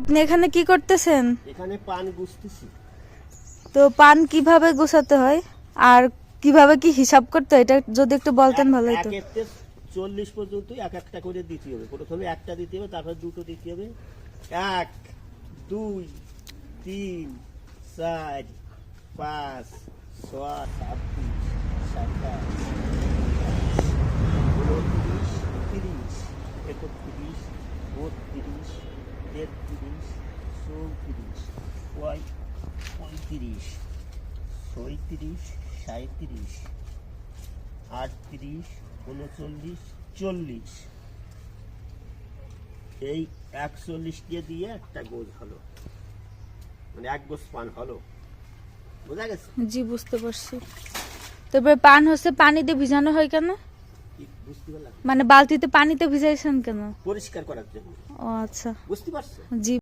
আপনি এখানে কি করতেছেন? এখানে পান গুছতেছি। তো পান কীভাবে গোছাতে হয়? আর কীভাবে কি হিসাব করতে হয়? এটা যদি একটু বলতেন ভালো হতো চল্লিশ পর্যন্ত এক একটা করে দিতে হবে। প্রথমে একটা দিতে হবে তারপর দুটো দিতে হবে। এক দুই তিন চার পাঁচ ছয় ছাব্বিশ সাতাশ উনত্রিশ তিরিশ একত্রিশ বত্রিশ তেত্রিশ চৌত্রিশ, পঁয়, পঁয়ত্রিশ, ছয়ত্রিশ সাঁত্রিশ আটত্রিশ, উনচল্লিশ, চল্লিশ। এই একচল্লিশকে দিয়ে একটা গোজ হলো। মানে এক গোজ পান হলো। বোঝা গেছে? জি, বুঝতে পারছি। তারপরে পান হচ্ছে পানিতে ভিজানো হয় কেন? মানে বালতিতে পানিতে ভিজাইছেন কেন? পরিষ্কার করার জন্য। ও আচ্ছা। বুঝতে পারছ? জি।